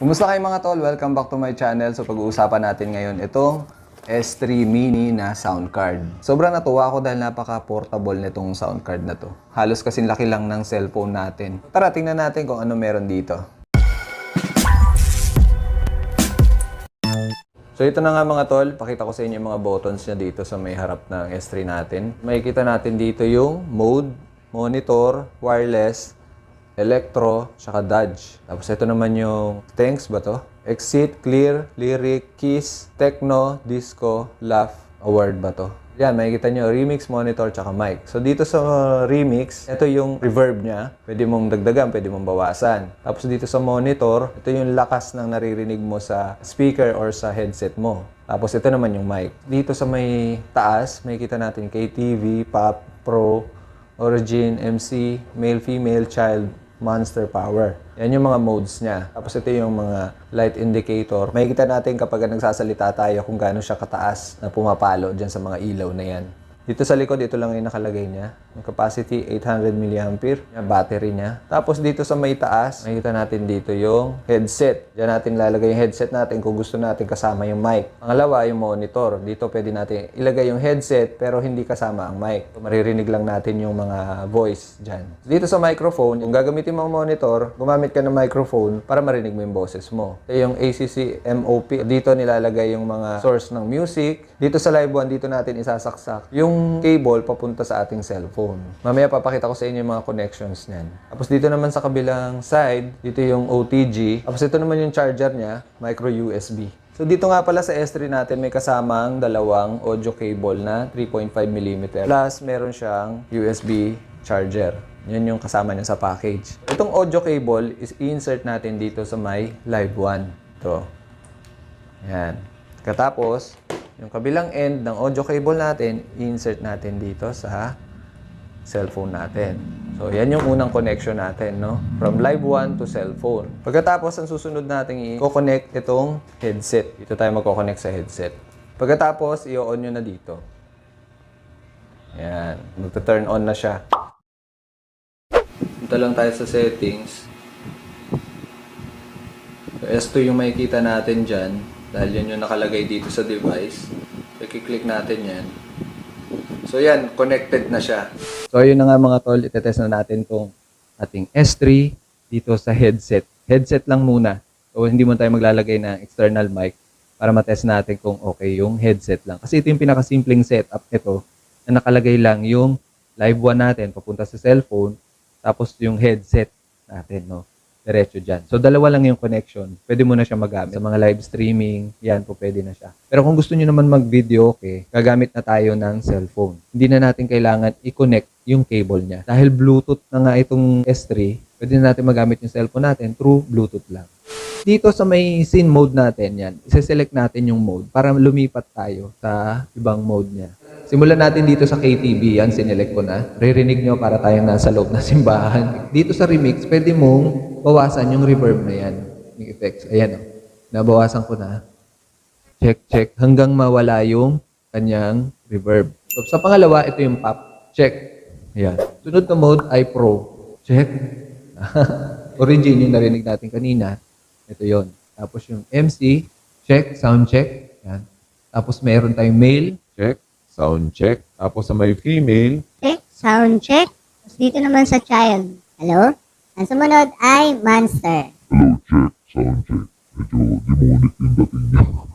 Kumusta kayo mga tol? Welcome back to my channel. So pag-uusapan natin ngayon itong S3 Mini na sound card. Sobrang natuwa ako dahil napaka-portable nitong sound card na to. Halos kasing laki lang ng cellphone natin. Tara, tingnan natin kung ano meron dito. So ito na nga mga tol, pakita ko sa inyo yung mga buttons niya dito sa may harap ng S3 natin. Makikita natin dito yung mode, monitor, wireless, electro, saka dodge. Tapos ito naman yung thanks ba to? Exit, clear, lyric, kiss, techno, disco, laugh, award ba to? Yan, makikita nyo, remix, monitor, tsaka mic. So dito sa remix, ito yung reverb niya. Pwede mong dagdagan, pwede mong bawasan. Tapos dito sa monitor, ito yung lakas ng naririnig mo sa speaker or sa headset mo. Tapos ito naman yung mic. Dito sa may taas, makikita natin KTV, pop, pro, origin, MC, male, female, child, monster power. Yan yung mga modes niya. Tapos ito yung mga light indicator. Makikita natin kapag nagsasalita tayo kung gaano siya kataas na pumapalo dyan sa mga ilaw na yan. Dito sa likod, ito lang yung nakalagay niya. Yung capacity, 800 mAh. Yung battery niya. Tapos dito sa may taas, makikita natin dito yung headset. Diyan natin lalagay yung headset natin kung gusto natin kasama yung mic. Pangalawa, yung monitor. Dito pwede natin ilagay yung headset pero hindi kasama ang mic. So, maririnig lang natin yung mga voice dyan. Dito sa microphone, kung gagamitin mo monitor, gumamit ka ng microphone para marinig mo yung boses mo. Ito yung ACC MOP. Dito nilalagay yung mga source ng music. Dito sa live one, dito natin isasaksak yung cable papunta sa ating cellphone. Mamaya papakita ko sa inyo yung mga connections niyan. Tapos dito naman sa kabilang side, dito yung OTG. Tapos ito naman yung charger niya, micro USB. So dito nga pala sa S3 natin may kasamang dalawang audio cable na 3.5mm. Plus meron siyang USB charger. Yan yung kasama niya sa package. Itong audio cable is insert natin dito sa may live one. Ito. Yan. Katapos, yung kabilang end ng audio cable natin, insert natin dito sa cellphone natin. So, yan yung unang connection natin, no? From live one to cellphone. Pagkatapos, ang susunod natin i-connect itong headset. Dito tayo magko-connect sa headset. Pagkatapos, i-on nyo na dito. Yan. Magta-turn on na siya. Punta lang tayo sa settings. So, S2 yung makikita natin dyan. Dahil yan yung nakalagay dito sa device. So, i-click natin yan. So, yan. Connected na siya. So, yun na nga mga tol. Itetest na natin tong ating S3 dito sa headset. Headset lang muna. So, hindi mo tayo maglalagay ng external mic para matest natin kung okay yung headset lang. Kasi ito yung pinakasimpleng setup ito na nakalagay lang yung live one natin papunta sa cellphone tapos yung headset natin, no? Diretso dyan. So, dalawa lang yung connection. Pwede mo na siya magamit. Sa mga live streaming, yan po pwede na siya. Pero kung gusto nyo naman mag-video, okay, gagamit na tayo ng cellphone. Hindi na natin kailangan i-connect yung cable niya. Dahil Bluetooth na nga itong S3, pwede na natin magamit yung cellphone natin through Bluetooth lang. Dito sa may scene mode natin yan, isa-select natin yung mode para lumipat tayo sa ibang mode niya. Simulan natin dito sa KTV, yan, sinelect ko na. Ririnig nyo para tayong nasa loob ng simbahan. Dito sa remix, pwede mong bawasan yung reverb na yan. Yung effects. Ayan, oh. Nabawasan ko na. Check, check. Hanggang mawala yung kanyang reverb. So, sa pangalawa, ito yung pop. Check. Ayan. Sunod na mode ay pro. Check. Origin yung narinig natin kanina. Ito yon. Tapos yung MC, check, sound check. Yan. Tapos meron tayong male, check, sound check. Tapos sa may female, check, sound check. Tapos dito naman sa child. Hello? Ang sumunod ay monster.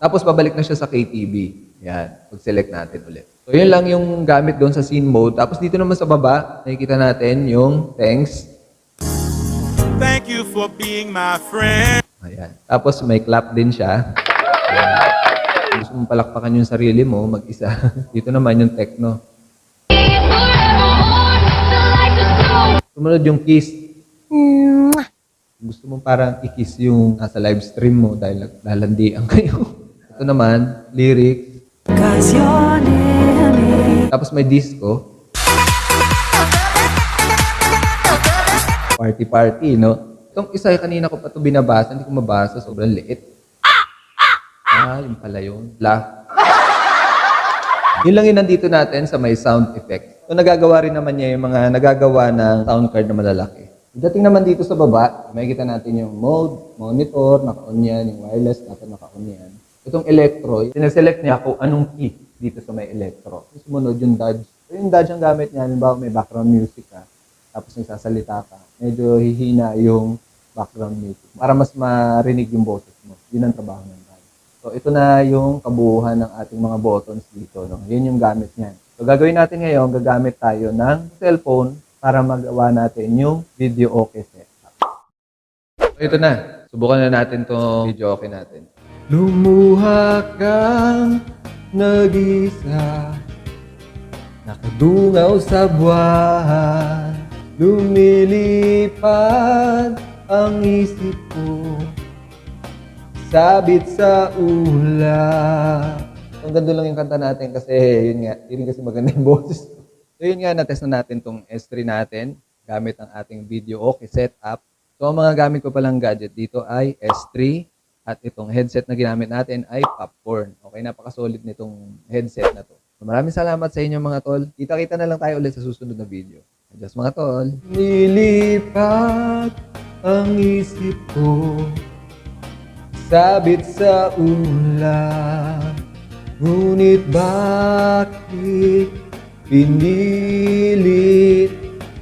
Tapos babalik na siya sa KTV. Yan. Pag-select natin ulit. So, yun lang yung gamit doon sa scene mode. Tapos dito naman sa baba, nakikita natin yung thanks. Thank you for being my friend. Ayan. Tapos may clap din siya. Ayan. Gusto mong palakpakan yung sarili mo, mag-isa. dito naman yung techno. Sumunod yung kiss. Gusto mo parang i-kiss yung nasa live stream mo dahil lalandian kayo. Ito naman, lyrics. Tapos may disco. Party-party, no? Itong isa kanina ko pa ito binabasa, hindi ko mabasa, sobrang liit. Ah, yun pala yun. La. Yun lang yung nandito natin sa may sound effect. So, nagagawa rin naman niya yung mga nagagawa ng sound card na malalaki. Pagdating naman dito sa baba, makikita natin yung mode, monitor, naka-on yan, yung wireless, dapat naka-on yan. Itong electro, sineselect niya kung anong key dito sa may electro. Sumunod yung dodge. So yung dodge ang gamit niya, halimbawa may background music ka, tapos nagsasalita ka, medyo hihina yung background music para mas marinig yung boses mo. Yun ang trabaho ng dodge. So ito na yung kabuuhan ng ating mga buttons dito. No? Yun yung gamit niyan. So gagawin natin ngayon, gagamit tayo ng cellphone para magawa natin yung video okay setup. So ito na. Subukan na natin to video okay natin. Lumuha kang nag-isa Nakadungaw sa buwan Lumilipad ang isip ko Sabit sa ulap Ang ganda lang yung kanta natin kasi yun nga, yun kasi maganda yung boses. So yun nga, natest na natin tong S3 natin gamit ang ating video okay setup. So ang mga gamit ko palang gadget dito ay S3 at itong headset na ginamit natin ay popcorn. Okay, napaka-solid nitong headset na to. So, maraming salamat sa inyo mga tol. Kita-kita na lang tayo ulit sa susunod na video. Diyos mga tol. Nilipat ang isip ko Sabit sa ulap Ngunit bakit pinilit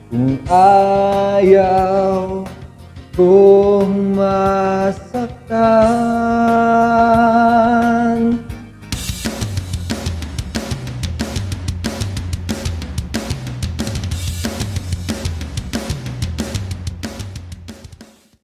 Kung ayaw kong masaktan